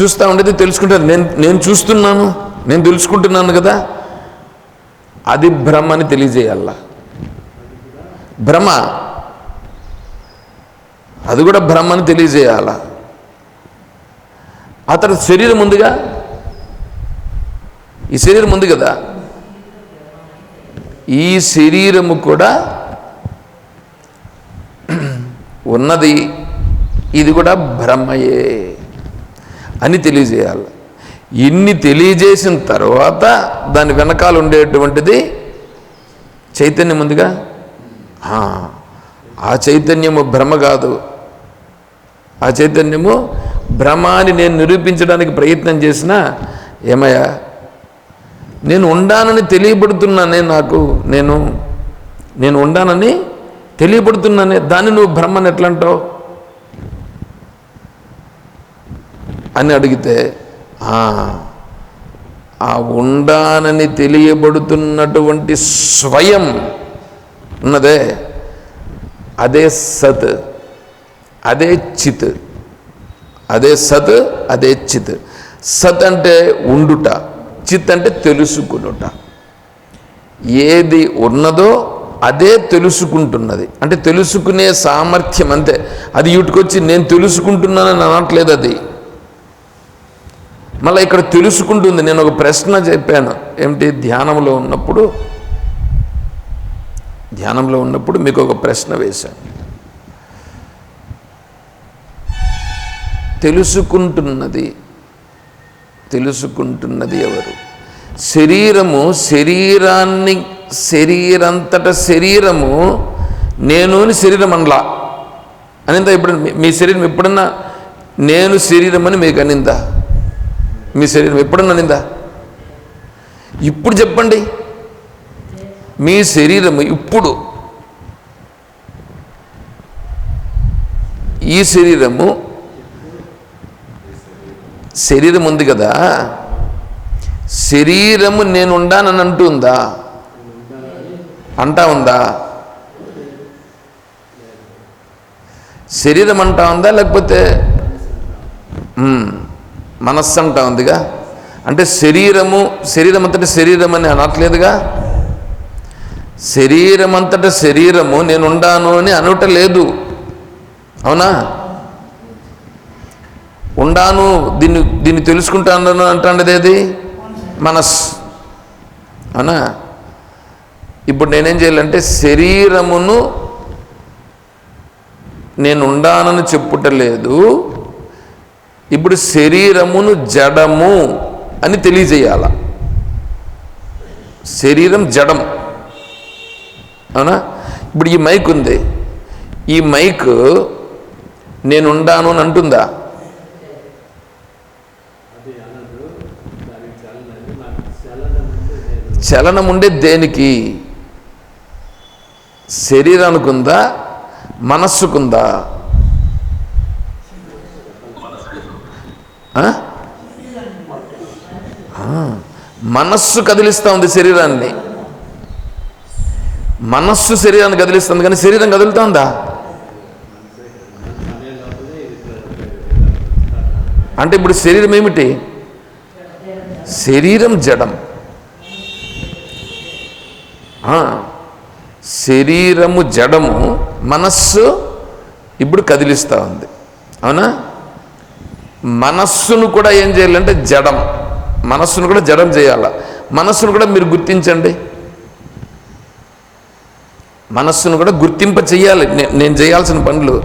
చూస్తూ ఉండేది తెలుసుకుంటారు నేను నేను చూస్తున్నాను నేను తెలుసుకుంటున్నాను కదా. అది భ్రమ అని తెలియజేయాల భ్రమ అది కూడా భ్రమ అని తెలియజేయాల అతడు శరీరం ఉందిగా. ఈ శరీరం ఉంది కదా. ఈ శరీరము కూడా ఉన్నది. ఇది కూడా భ్రమయే అని తెలియజేయాలి. ఇన్ని తెలియజేసిన తర్వాత దాని వెనకాల ఉండేటువంటిది చైతన్యం ఉందిగా? ఆ, చైతన్యము భ్రమ కాదు. ఆ చైతన్యము భ్రమ అని నేను నిరూపించడానికి ప్రయత్నం చేసినా ఏమయ్యా? నేను ఉండానని తెలియబడుతున్నానే నాకు నేను నేను ఉండానని తెలియబడుతున్నానే దాన్ని నువ్వు భ్రమని ఎట్లంటావు? అని అడిగితే "ఆ, ఉండానని తెలియబడుతున్నటువంటి స్వయం ఉన్నదే. అదే సత్ అదే చిత్ అదే సత్ అదే చిత్. సత్ అంటే ఉండుట చిత్ అంటే తెలుసుకునుట. ఏది ఉన్నదో అదే తెలుసుకుంటున్నది. అంటే తెలుసుకునే సామర్థ్యం అంతే. అది ఇటుకొచ్చి నేను తెలుసుకుంటున్నానని అనట్లేదు అది. మళ్ళీ ఇక్కడ తెలుసుకుంటుంది. నేను ఒక ప్రశ్న చెప్పాను. ఏమిటి? ధ్యానంలో ఉన్నప్పుడు ధ్యానంలో ఉన్నప్పుడు మీకు ఒక ప్రశ్న వేశాను. తెలుసుకుంటున్నది తెలుసుకుంటున్నది ఎవరు? శరీరము శరీరాన్ని శరీరంతట శరీరము నేను అని శరీరం అనలా అనిందా ఇప్పుడు మీ- మీ శరీరం ఎప్పుడన్నా నేను శరీరం అని మీకు అనిందా? మీ శరీరం ఎప్పుడన్నా అనిందా ఇప్పుడు చెప్పండి. మీ శరీరము ఇప్పుడు. ఈ శరీరము శరీరం ఉంది కదా? శరీరము నేనుండానని అంటుందా? అంటా ఉందా? శరీరం అంటా ఉందా లేకపోతే? మనస్సు అంటా ఉందిగా? అంటే శరీరము శరీరం అంతటి శరీరం అని అనట్లేదుగా? శరీరం అంతటా శరీరము నేను ఉండాను అని అనుట లేదు అవునా? ఉండాను దీన్ని దీన్ని తెలుసుకుంటాను అంటాండది ఏది? మనస్ అవునా? ఇప్పుడు నేనేం చేయాలంటే శరీరమును నేను ఉండానని చెప్పుటలేదు. ఇప్పుడు శరీరమును జడము అని తెలియజేయాల. శరీరం జడం. అవునా? ఇప్పుడు ఈ మైక్ ఉంది. ఈ మైక్ నేను ఉండాను అని అంటుందా? చలనం ఉండే దేనికి? శరీరానికి ఉందా మనస్సుకుందా ఆ? ఆ, మనస్సు కదిలిస్తూ ఉంది శరీరాన్ని. మనస్సు శరీరాన్ని కదిలిస్తుంది కానీ శరీరం కదులుతుందా? అంటే ఇప్పుడు శరీరం ఏమిటి? శరీరం జడం. శరీరము జడము మనస్సు ఇప్పుడు కదిలిస్తూ ఉంది. అవునా? మనస్సును కూడా ఏం చేయాలంటే జడం. మనస్సును కూడా జడం చేయాల. మనస్సును కూడా మీరు గుర్తించండి. మనస్సును కూడా గుర్తింప చెయ్యాలి. నేను చేయాల్సిన పనులు.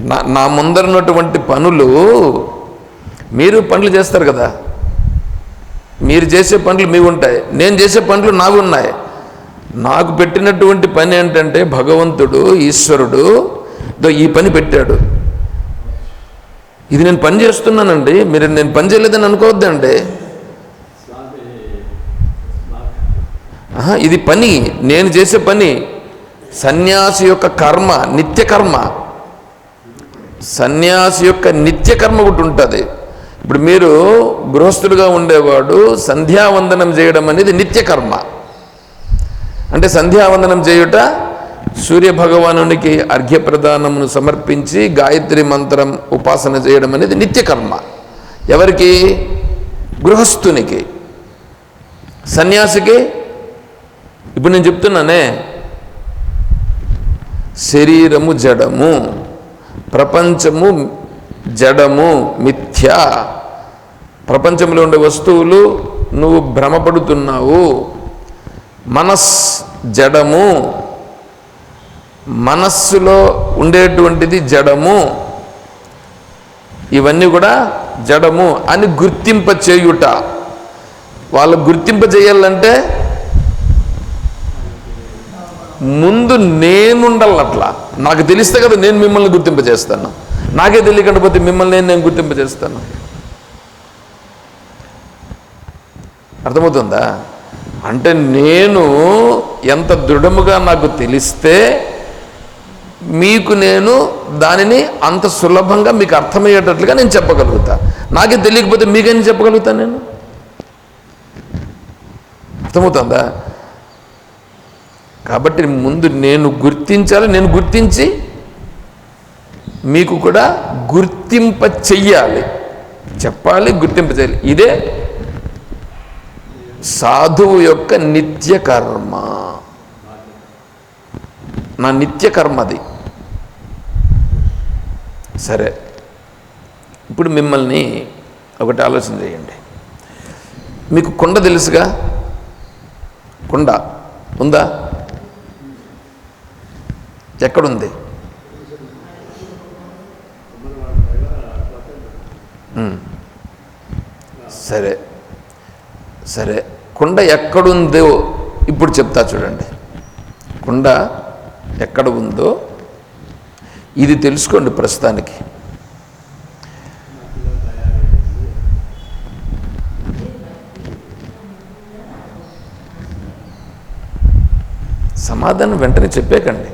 నా నా ముందరున్నటువంటి పనులు మీరు పనులు చేస్తారు కదా. మీరు చేసే పనులు మీ ఉంటాయి. నేను చేసే పనులు నాకు ఉన్నాయి. నాకు పెట్టినటువంటి పని ఏంటంటే భగవంతుడు ఈశ్వరుడు ఈ పని పెట్టాడు. ఇది నేను పని చేస్తున్నానండి మీరు నేను పని చేయలేదని అనుకోవద్దండి. ఇది పని నేను చేసే పని. సన్యాసి యొక్క కర్మ నిత్యకర్మ సన్యాసి యొక్క నిత్యకర్మ ఒకటి ఉంటుంది. ఇప్పుడు మీరు గృహస్థులుగా ఉండేవాడు సంధ్యావందనం చేయడం అనేది నిత్యకర్మ అంటే సంధ్యావందనం చేయుట సూర్య భగవానునికి అర్ఘ్యప్రదానమును సమర్పించి గాయత్రి మంత్రం ఉపాసన చేయడం అనేది నిత్యకర్మ. ఎవరికి? గృహస్థునికి. సన్యాసికి? ఇప్పుడు నేను చెప్తున్నానే. శరీరము జడము ప్రపంచము జడము మిథ్య. ప్రపంచంలో ఉండే వస్తువులు నువ్వు భ్రమపడుతున్నావు. మనస్ జడము మనస్సులో ఉండేటువంటిది జడము. ఇవన్నీ కూడా జడము అని గుర్తింప చేయుట వాళ్ళు గుర్తింప చేయాలంటే ముందు నేనుండాలి అట్లా నాకు తెలిస్తే కదా నేను మిమ్మల్ని గుర్తింప చేస్తాను నాకే తెలియకుండా పోతే మిమ్మల్ని నేను నేను గుర్తింప చేస్తాను అర్థమవుతుందా? అంటే నేను ఎంత దృఢముగా నాకు తెలిస్తే మీకు నేను దానిని అంత సులభంగా మీకు అర్థమయ్యేటట్లుగా నేను చెప్పగలుగుతా. నాకే తెలియకపోతే మీకేం చెప్పగలుగుతా నేను? అర్థమవుతుందా? కాబట్టి ముందు నేను గుర్తించాలి నేను గుర్తించి మీకు కూడా గుర్తింప చెయ్యాలి. చెప్పాలి గుర్తింప చేయాలి ఇదే సాధువు యొక్క నిత్య కర్మ. నా నిత్య కర్మది. సరే. ఇప్పుడు మిమ్మల్ని ఒకటి ఆలోచన చేయండి. మీకు కొండ తెలుసుగా? కొండ ఉందా? ఎక్కడుంది? సరే. సరే. కుండ ఎక్కడుందో ఇప్పుడు చెప్తా చూడండి. కుండ ఎక్కడ ఉందో ఇది తెలుసుకోండి ప్రస్తుతానికి. సమాధానం వెంటనే చెప్పేకండి.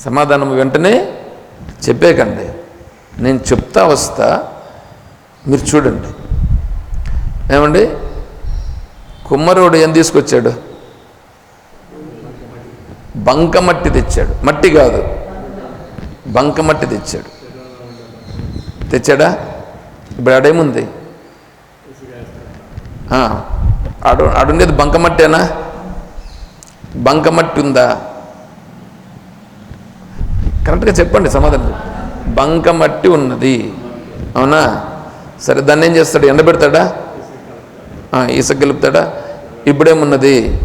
సమాధానం వెంటనే చెప్పేకండి. నేను చెప్తా వస్తా మీరు చూడండి. ఏమండి? కుమ్మరోడు ఏం తీసుకొచ్చాడు? బంకమట్టి తెచ్చాడు. మట్టి కాదు. బంకమట్టి తెచ్చాడు. తెచ్చాడా? ఇప్పుడు ఆడేముంది? ఆ, ఆడు ఆడుండేది బంకమట్టేనా? బంకమట్టి ఉందా కరెక్ట్గా చెప్పండి సమాధానం బంకమట్టి ఉన్నది. అవునా? సరే దాన్ని ఏం చేస్తాడు? ఎండబెడతాడా? ఆ, ఇసుక గెలుపుతాడా? ఇప్పుడేమున్నది?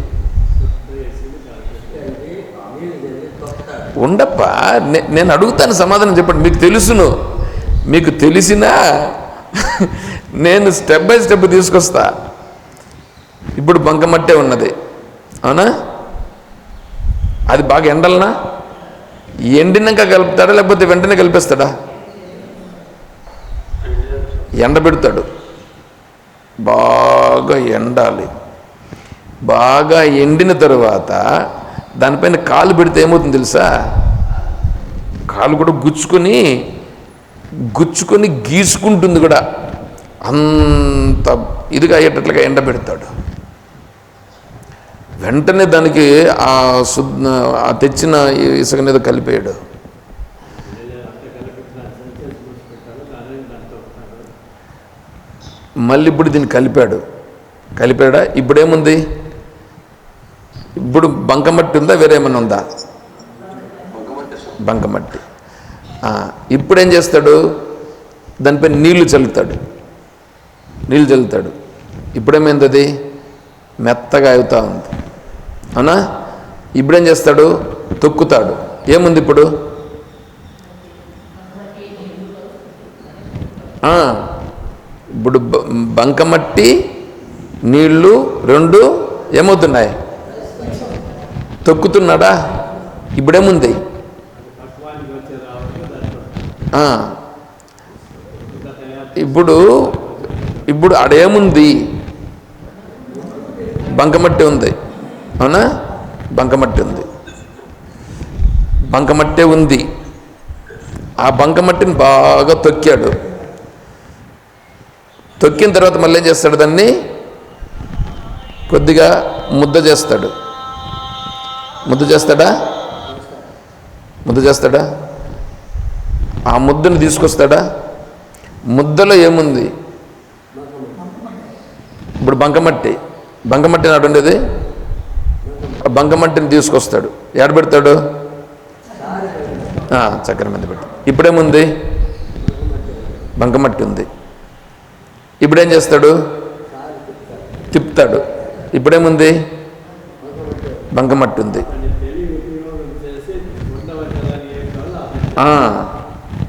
ఉండప్పా నేను అడుగుతాను సమాధానం చెప్పండి. మీకు తెలుసును. మీకు తెలిసినా నేను స్టెప్ బై స్టెప్ తీసుకొస్తా. ఇప్పుడు బంకమట్టే ఉన్నది. అవునా? అది బాగా ఎండలనా? ఎండినాక కలుపుతాడా లేకపోతే వెంటనే కలిపేస్తాడా? ఎండబెడతాడు బాగా ఎండాలి. బాగా ఎండిన తరువాత దానిపైన కాలు పెడితే ఏమవుతుంది తెలుసా? కాలు కూడా గుచ్చుకొని గుచ్చుకొని గీసుకుంటుంది కూడా. అంత ఇదిగా అయ్యేటట్లుగా ఎండబెడతాడు వెంటనే దానికి ఆ శుద్ధ ఆ తెచ్చిన ఇసుక మీద కలిపేయడు. మళ్ళీ ఇప్పుడు దీన్ని కలిపాడు. కలిపాడా? ఇప్పుడేముంది? ఇప్పుడు బంకమట్టి ఉందా వేరే ఏమైనా ఉందా? బంకమట్టి ఇప్పుడేం చేస్తాడు? దానిపై నీళ్ళు చల్లుతాడు. నీళ్ళు చల్లుతాడు. ఇప్పుడేమైంది అది? మెత్తగా అవుతా ఉంది. అవునా? ఇప్పుడేం చేస్తాడు? తొక్కుతాడు. ఏముంది ఇప్పుడు? ఇప్పుడు బంకమట్టి నీళ్ళు రెండు ఏమవుతున్నాయి? తొక్కుతున్నాడా? ఇప్పుడేముంది ఇప్పుడు ఇప్పుడు అడేముంది బంకమట్టి ఉంది. అవునా? బంకమట్టి ఉంది. బంకమట్టే ఉంది. ఆ బంకమట్టిని బాగా తొక్కాడు. తొక్కిన తర్వాత మళ్ళీ ఏం చేస్తాడు దాన్ని? కొద్దిగా ముద్ద చేస్తాడు. ముద్దు చేస్తాడా? ముద్దు చేస్తాడా? ఆ ముద్దును తీసుకొస్తాడా? ముద్దలో ఏముంది? ఇప్పుడు బంకమట్టి. బంకమట్టి నాడు ఉండేది? బంకమట్టిని తీసుకొస్తాడు. ఎక్కడ పెడతాడు? చక్కెర మీద పెట్టి ఇప్పుడేముంది? బంకమట్టి ఉంది. ఇప్పుడేం చేస్తాడు? తిప్పుతాడు. ఇప్పుడేముంది? బంకమట్టి ఉంది ఆ,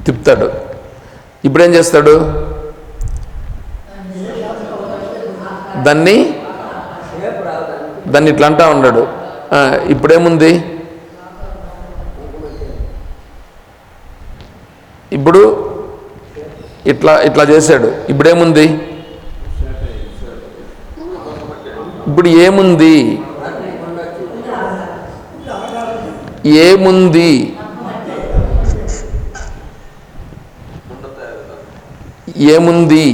తిప్పుతాడు. ఇప్పుడేం చేస్తాడు? దాన్ని దాన్ని ఇట్లా అంటా ఉన్నాడు. ఇప్పుడేముంది? ఇప్పుడు ఇట్లా ఇట్లా చేశాడు. ఇప్పుడేముంది? ఇప్పుడు ఏముంది? ఏముంది? ఏముంది?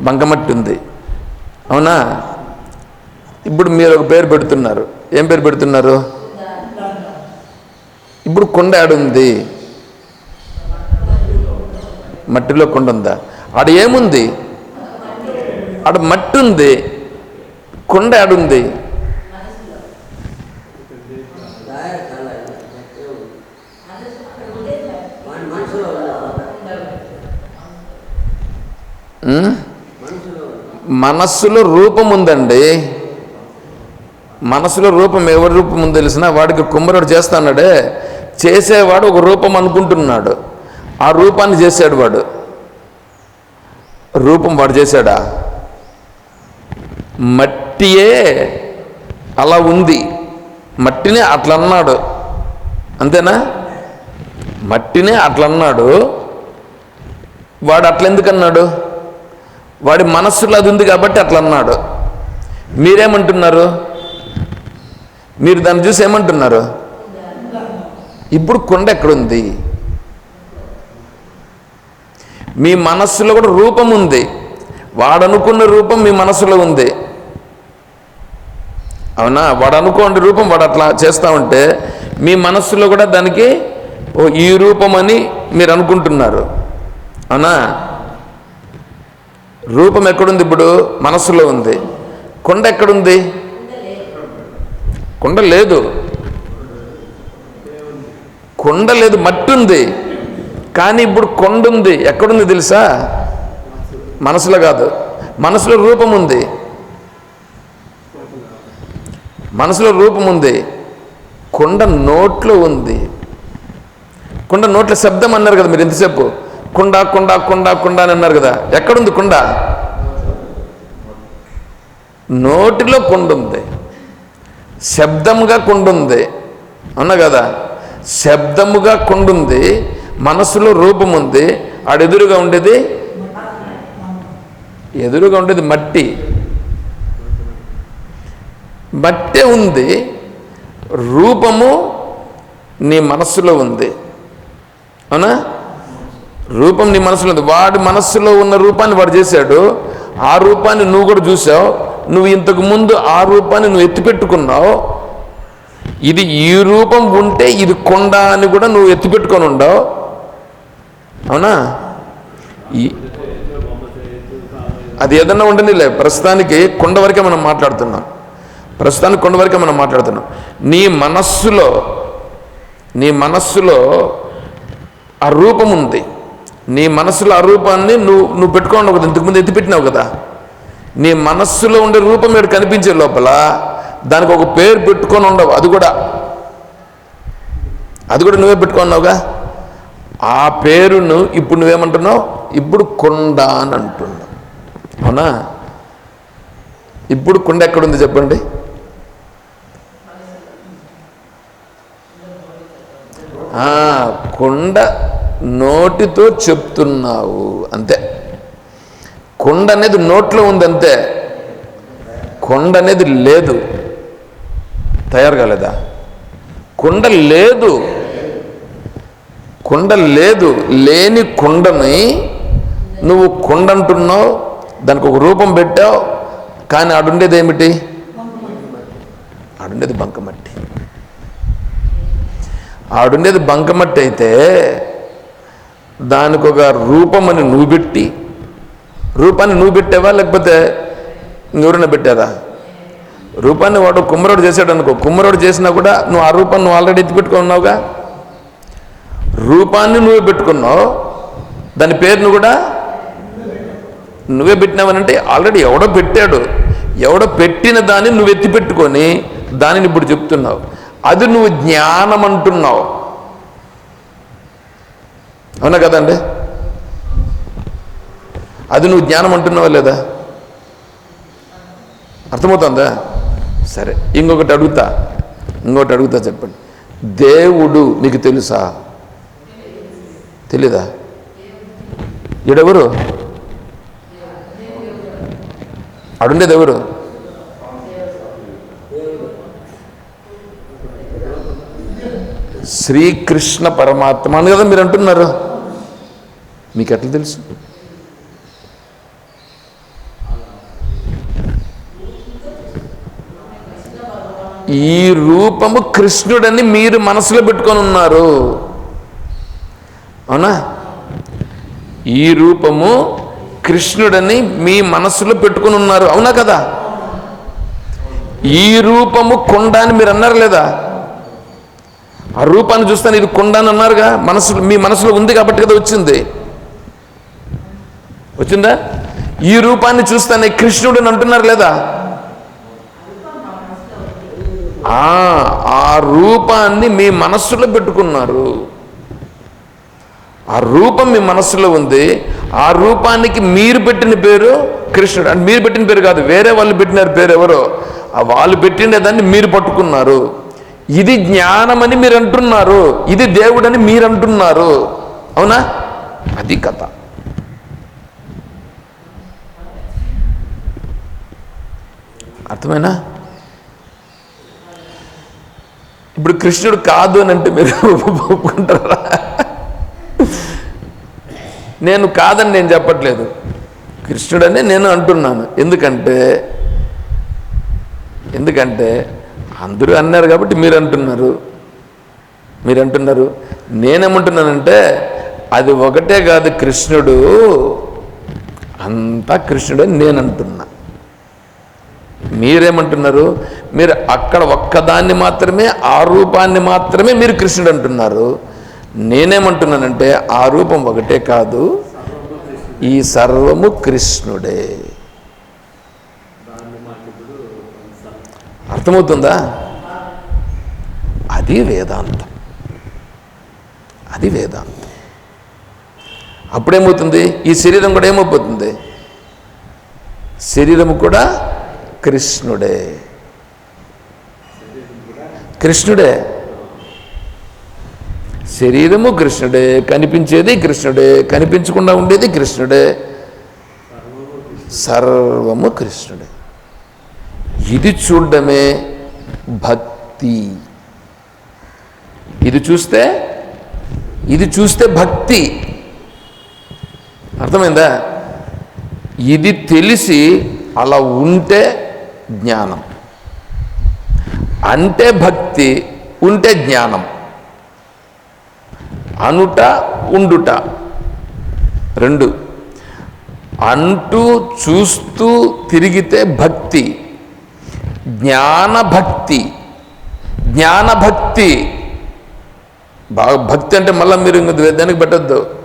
బంకమట్టి ఉంది అవునా? ఇప్పుడు మీరు ఒక పేరు పెడుతున్నారు. ఏం పేరు పెడుతున్నారు? ఇప్పుడు కొండ ఆడుంది మట్టిలో కొండ ఉందా? ఆడ ఏముంది? ఆడ మట్టి ఉంది కొండ ఆడుంది మనస్సులో రూపం ఉందండి. మనసులో రూపం ఎవరి రూపం ఉందో తెలిసిన వాడికి కుమ్మరుడు చేస్తాడే చేసేవాడు ఒక రూపం అనుకుంటున్నాడు. ఆ రూపాన్ని చేశాడు వాడు. రూపం వాడు చేశాడా? మట్టియే అలా ఉంది. మట్టినే అట్లా అన్నాడు అంతేనా? మట్టినే అట్లా అన్నాడు వాడు అట్లా ఎందుకు అన్నాడు వాడి మనస్సులో అది ఉంది కాబట్టి అట్లా అన్నాడు. మీరేమంటున్నారు? మీరు దాన్ని చూసి ఏమంటున్నారు? ఇప్పుడు కొండ ఎక్కడుంది? మీ మనస్సులో కూడా రూపం ఉంది. వాడనుకున్న రూపం మీ మనస్సులో ఉంది. అవునా? వాడు అనుకోండి రూపం వాడు అట్లా చేస్తూ ఉంటే మీ మనస్సులో కూడా దానికి ఓ ఈ రూపం అని మీరు అనుకుంటున్నారు. అవునా? రూపం ఎక్కడుంది ఇప్పుడు? మనస్సులో ఉంది. కొండ ఎక్కడుంది? కొండ లేదు. కొండ లేదు మట్టి ఉంది కానీ ఇప్పుడు కొండ ఉంది ఎక్కడుంది తెలుసా? మనసులో కాదు. మనసులో రూపం ఉంది. మనసులో రూపం ఉంది. కొండ నోట్లో ఉంది. కొండ నోట్ల శబ్దం అన్నారు కదా మీరు ఎంతసేపు కుండ కుండ కుండ కుండ అని అన్నారు కదా. ఎక్కడుంది కుండ? నోటిలో కుండ ఉంది శబ్దముగా కుండ ఉంది అవునా కదా? శబ్దముగా కుండ ఉంది మనసులో రూపం ఉంది ఆడెదురుగా ఉండేది? ఎదురుగా ఉండేది మట్టి. మట్టే ఉంది. రూపము నీ మనస్సులో ఉంది. అవునా? రూపం నీ మనసులో ఉంది. వాడి మనస్సులో ఉన్న రూపాన్ని వాడు చేశాడు. ఆ రూపాన్ని నువ్వు కూడా చూసావు నువ్వు ఇంతకు ముందు ఆ రూపాన్ని నువ్వు ఎత్తిపెట్టుకున్నావు. ఇది ఈ రూపం ఉంటే ఇది కొండ అని కూడా నువ్వు ఎత్తిపెట్టుకొని ఉండవు. అవునా? ఈ అది ఏదన్నా ఉండనిలే. ప్రస్తుతానికి కొండ వరకే మనం మాట్లాడుతున్నాం. ప్రస్తుతానికి కొండ వరకే మనం మాట్లాడుతున్నాం. నీ మనస్సులో నీ మనస్సులో ఆ రూపం ఉంది. నీ మనస్సులో ఆ రూపాన్ని నువ్వు నువ్వు పెట్టుకోండి కదా ఇంతకుముందు ఎత్తిపెట్టినావు కదా. నీ మనస్సులో ఉండే రూపం ఇక్కడ కనిపించే లోపల దానికి ఒక పేరు పెట్టుకొని ఉండవు. అది కూడా. అది కూడా నువ్వే పెట్టుకున్నావుగా ఆ పేరును ఇప్పుడు నువ్వేమంటున్నావు? ఇప్పుడు కొండ అని అంటున్నావు. అవునా? ఇప్పుడు కొండ ఎక్కడుంది చెప్పండి? కొండ నోటితో చెప్తున్నావు అంతే. కొండ అనేది నోట్లో ఉంది అంతే. కొండ అనేది లేదు. తయారు కాలేదా? కొండ లేదు. కొండ లేదు. లేని కొండని నువ్వు కొండ అంటున్నావు దానికి ఒక రూపం పెట్టావు కానీ ఆడుండేది ఏమిటి? ఆడుండేది బంకమట్టి. ఆడుండేది బంకమట్టి అయితే దానికి ఒక రూపమని నువ్వు పెట్టి రూపాన్ని నువ్వు పెట్టావా లేకపోతే ఎవరైనా పెట్టారా? రూపాన్ని వాడు కుమ్మరోడు చేశాడు అనుకో కుమ్మరోడు చేసినా కూడా నువ్వు ఆ రూపాన్ని నువ్వు ఆల్రెడీ ఎత్తి పెట్టుకున్నావుగా రూపాన్ని నువ్వే పెట్టుకున్నావు దాని పేరును కూడా నువ్వే పెట్టినావనంటే ఆల్రెడీ ఎవడో పెట్టాడు. ఎవడో పెట్టిన దాన్ని నువ్వు ఎత్తి పెట్టుకొని దానిని ఇప్పుడు చెప్తున్నావు. అది నువ్వు జ్ఞానం అంటున్నావు అవునా కదండి? అది నువ్వు జ్ఞానం అంటున్నావా లేదా? అర్థమవుతుందా? సరే ఇంకొకటి అడుగుతా. ఇంకొకటి అడుగుతా చెప్పండి. దేవుడు నీకు తెలుసా? తెలీదా? ఈడెవరు? అడుండేది ఎవరు? శ్రీకృష్ణ పరమాత్మ అని కదా మీరు అంటున్నారు. మీకు ఎట్లా తెలుసు? ఈ రూపము కృష్ణుడని మీరు మనసులో పెట్టుకొని ఉన్నారు. అవునా? ఈ రూపము కృష్ణుడని మీ మనసులో పెట్టుకొని ఉన్నారు. అవునా కదా? ఈ రూపము కొండ అని మీరు అన్నారు లేదా? ఆ రూపాన్ని చూస్తాను ఇది కొండ అని అన్నారుగా? మనసు మీ మనసులో ఉంది కాబట్టి కదా వచ్చింది. వచ్చిందా? ఈ రూపాన్ని చూస్తానే అని అంటున్నారు లేదా? ఆ రూపాన్ని మీ మనస్సులో పెట్టుకున్నారు. ఆ రూపం మీ మనస్సులో ఉంది. ఆ రూపానికి మీరు పెట్టిన పేరు కృష్ణుడు. అంటే మీరు పెట్టిన పేరు కాదు వేరే వాళ్ళు పెట్టినారు పేరు ఎవరో. ఆ వాళ్ళు పెట్టిన దాన్ని మీరు పట్టుకున్నారు. ఇది జ్ఞానమని మీరు అంటున్నారు. ఇది దేవుడని మీరు అంటున్నారు. అవునా? అది కథ. అర్థమైనా? ఇప్పుడు కృష్ణుడు కాదు అని అంటే మీరు ఒప్పుకుంటారా? నేను కాదని నేను చెప్పట్లేదు. కృష్ణుడనే నేను అంటున్నాను. ఎందుకంటే ఎందుకంటే అందరూ అన్నారు కాబట్టి మీరు అంటున్నారు. మీరు అంటున్నారు. నేనేమంటున్నానంటే అది ఒకటే కాదు కృష్ణుడు. అంతా కృష్ణుడు అని నేను అంటున్నా. మీరేమంటున్నారు? మీరు అక్కడ ఒక్కదాన్ని మాత్రమే ఆ రూపాన్ని మాత్రమే మీరు కృష్ణుడు అంటున్నారు. నేనేమంటున్నానంటే ఆ రూపం ఒకటే కాదు ఈ సర్వము కృష్ణుడే. అర్థమవుతుందా? అది వేదాంతం. అది వేదాంతం. అప్పుడేమవుతుంది? ఈ శరీరం కూడా ఏమైపోతుంది? శరీరము కూడా కృష్ణుడే. కృష్ణుడే. శరీరము కృష్ణుడే కనిపించేది కృష్ణుడే కనిపించకుండా ఉండేది కృష్ణుడే. సర్వము కృష్ణుడే. ఇది చూడడమే భక్తి. ఇది చూస్తే ఇది చూస్తే భక్తి. అర్థమైందా? ఇది తెలిసి అలా ఉంటే జ్ఞానం. అంటే భక్తి ఉంటే జ్ఞానం. అనుట ఉండుట. రెండు. అంటూ చూస్తూ తిరిగితే భక్తి. జ్ఞానభక్తి. జ్ఞానభక్తి. బాగా భక్తి అంటే మళ్ళీ మీరు ఇంక దానికి పెట్టద్దు.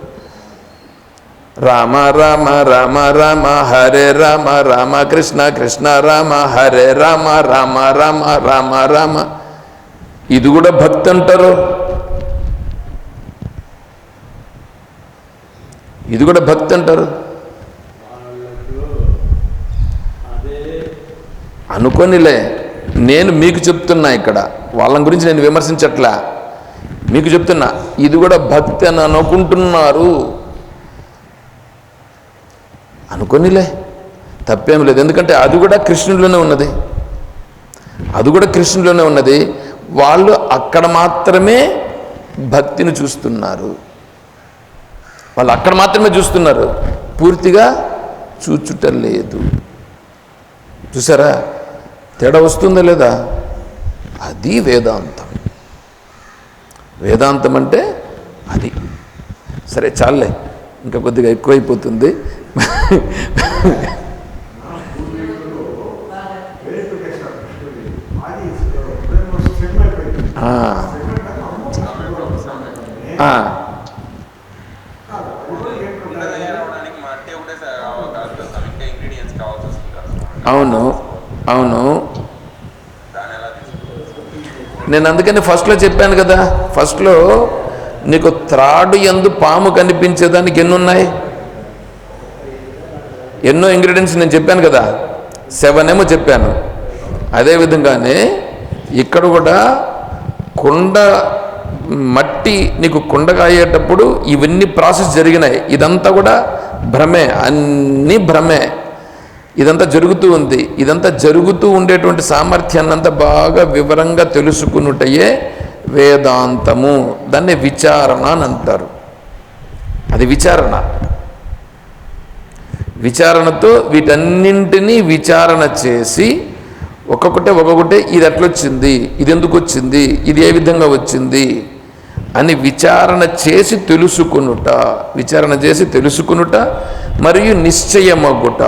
రామ రామ రామ రామ హరే రామ రామ కృష్ణ కృష్ణ రామ హరే రామ రామ రామ రామ రామ. ఇది కూడా భక్తి అంటారు. ఇది కూడా భక్తి అంటారు. అనుకోనిలే నేను మీకు చెప్తున్నా ఇక్కడ. వాళ్ళ గురించి నేను విమర్శించట్లా. మీకు చెప్తున్నా ఇది కూడా భక్తి అని అనుకుంటున్నారు. అనుకోనిలే. తప్పేం లేదు. ఎందుకంటే అది కూడా కృష్ణుడిలోనే ఉన్నది. అది కూడా కృష్ణుడిలోనే ఉన్నది. వాళ్ళు అక్కడ మాత్రమే భక్తిని చూస్తున్నారు. వాళ్ళు అక్కడ మాత్రమే చూస్తున్నారు. పూర్తిగా చూచుటం లేదు చూసారా? తేడా వస్తుందా లేదా? అది వేదాంతం. వేదాంతం అంటే అది. సరే చాలే ఇంకా కొద్దిగా ఎక్కువైపోతుంది. అవును అవును. నేను అందుకని ఫస్ట్లో చెప్పాను కదా ఫస్ట్లో నీకు త్రాడు ఎందు పాము కనిపించేదానికి ఎన్నున్నాయి? ఎన్నో ఇంగ్రీడియంట్స్ నేను చెప్పాను కదా. సెవెన్ ఏమో చెప్పాను అదేవిధంగానే ఇక్కడ కూడా కుండ మట్టి నీకు కుండగా అయ్యేటప్పుడు ఇవన్నీ ప్రాసెస్ జరిగినాయి. ఇదంతా కూడా భ్రమే అన్నీ భ్రమే. ఇదంతా జరుగుతూ ఉంది. ఇదంతా జరుగుతూ ఉండేటువంటి సామర్థ్యాన్ని అంతా బాగా వివరంగా తెలుసుకున్నట్టయే వేదాంతము. దాన్ని విచారణ అని అంటారు. అది విచారణ. విచారణతో వీటన్నింటినీ విచారణ చేసి ఒక్కొక్కటే ఒక్కొక్కటే ఇది ఎట్లొచ్చింది ఇది ఎందుకు వచ్చింది ఇది ఏ విధంగా వచ్చింది అని విచారణ చేసి తెలుసుకునుట విచారణ చేసి తెలుసుకునుట మరియు నిశ్చయమగుట.